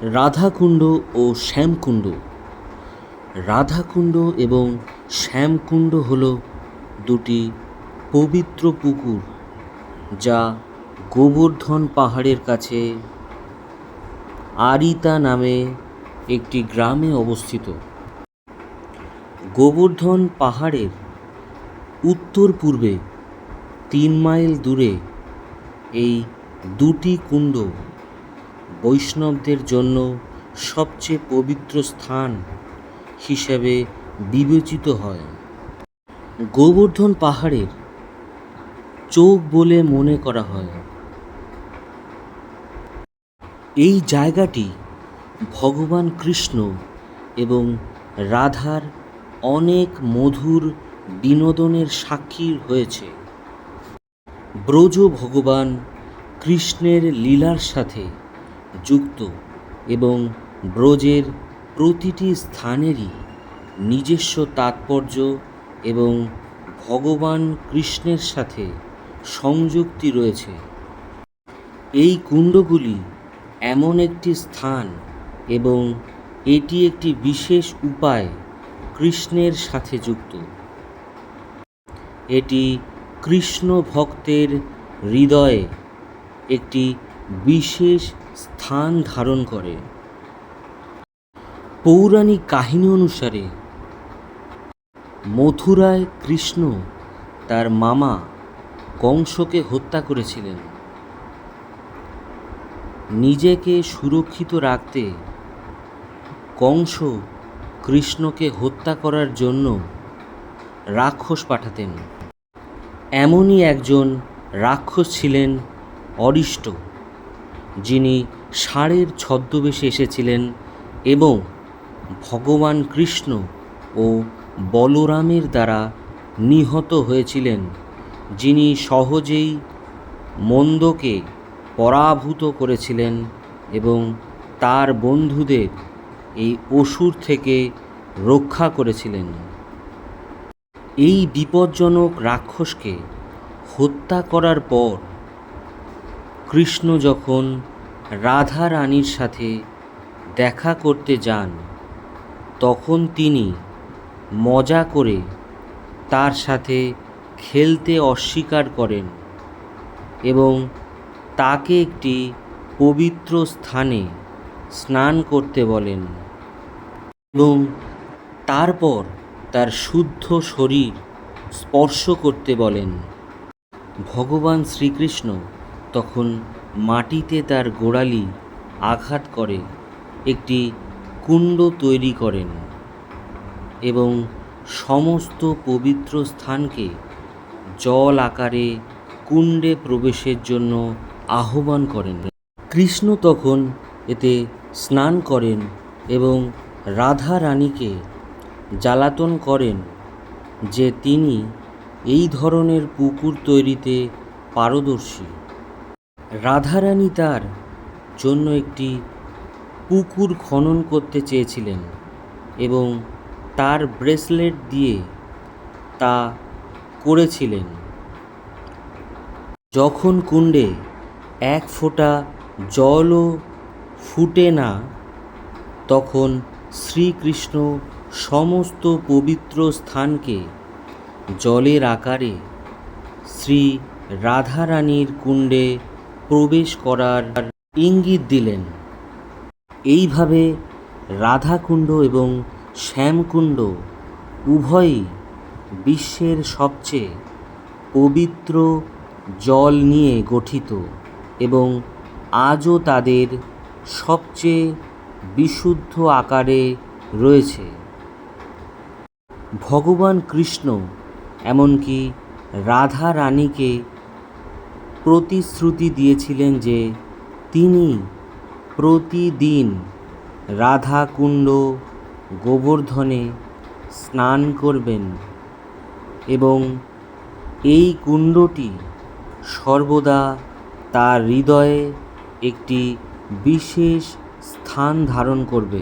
রাধাকুণ্ড ও শ্যামকুণ্ড। রাধাকুণ্ড এবং শ্যামকুণ্ড হল দুটি পবিত্র পুকুর যা গোবর্ধন পাহাড়ের কাছে আরিতা নামে একটি গ্রামে অবস্থিত। গোবর্ধন পাহাড়ের উত্তর পূর্বে তিন মাইল দূরে এই দুটি কুণ্ড বৈষ্ণবদের জন্য সবচেয়ে পবিত্র স্থান হিসেবে বিবেচিত হয়। গোবর্ধন পাহাড়ের চোখ বলে মনে করা হয়। এই জায়গাটি ভগবান কৃষ্ণ এবং রাধার অনেক মধুর বিনোদনের সাক্ষী হয়েছে। ব্রজ ভগবান কৃষ্ণের লীলার সাথে যুক্ত এবং ব্রজের প্রতিটি স্থানেরই নিজস্ব তাৎপর্য এবং ভগবান কৃষ্ণের সাথে সংযুক্তি রয়েছে। এই কুণ্ডগুলি এমন একটি স্থান এবং এটি একটি বিশেষ উপায় কৃষ্ণের সাথে যুক্ত। এটি কৃষ্ণ ভক্তের হৃদয়ে একটি বিশেষ স্থান ধারণ করে। পৌরাণিক কাহিনী অনুসারে, মথুরায় কৃষ্ণ তার মামা কংসকে হত্যা করেছিলেন। নিজেকে সুরক্ষিত রাখতে কংস কৃষ্ণকে হত্যা করার জন্য রাক্ষস পাঠাতেন। এমনই একজন রাক্ষস ছিলেন অরিষ্ট। যিনি ষাঁড়ের ছদ্মবেশে এসেছিলেন এবং ভগবান কৃষ্ণ ও বলরামের দ্বারা নিহত হয়েছিলেন, যিনি সহজেই মন্দকে পরাভূত করেছিলেন এবং তার বন্ধুদের এই অসুর থেকে রক্ষা করেছিলেন। এই বিপজ্জনক রাক্ষসকে হত্যা করার পর কৃষ্ণ যখন রাধা রানীর সাথে দেখা করতে যান, তখন তিনি মজা করে তার সাথে খেলতে অস্বীকার করেন এবং তাকে একটি পবিত্র স্থানে স্নান করতে বলেন। এবং তারপর তার শুদ্ধ শরীর স্পর্শ করতে বলেন। ভগবান শ্রীকৃষ্ণ তখন মাটিতে তার গোড়ালি আঘাত করে, একটি কুণ্ড তৈরি করেন এবং সমস্ত পবিত্র স্থানকে জল আকারে কুণ্ডে প্রবেশের জন্য আহ্বান করেন। কৃষ্ণ তখন এতে স্নান করেন এবং রাধা রানীকে জ্বালাতন করেন যে তিনি এই ধরনের পুকুর তৈরিতে পারদর্শী। রাধারানী তার জন্য একটি পুকুর খনন করতে চেয়েছিলেন এবং তার ব্রেসলেট দিয়ে তা করেছিলেন। যখন কুণ্ডে এক ফোঁটা জলও ফুটে না, তখন শ্রীকৃষ্ণ সমস্ত পবিত্র স্থানকে জলের আকারে শ্রী রাধারানীর কুণ্ডে প্রবেশ করার ইঙ্গিত দিলেন। এইভাবে রাধাকুণ্ড এবং শ্যামকুণ্ড উভয়ই বিশ্বের সবচেয়ে পবিত্র জল নিয়ে গঠিত এবং আজও তাদের সবচেয়ে বিশুদ্ধ আকারে রয়েছে। ভগবান কৃষ্ণ, এমনকি রাধা রানীকে প্রতিশ্রুতি দিয়েছিলেন যে তিনি প্রতিদিন রাধাকুণ্ড গোবর্ধনে স্নান করবেন এবং এই কুণ্ডটি সর্বদা তার হৃদয়ে একটি বিশেষ স্থান ধারণ করবে।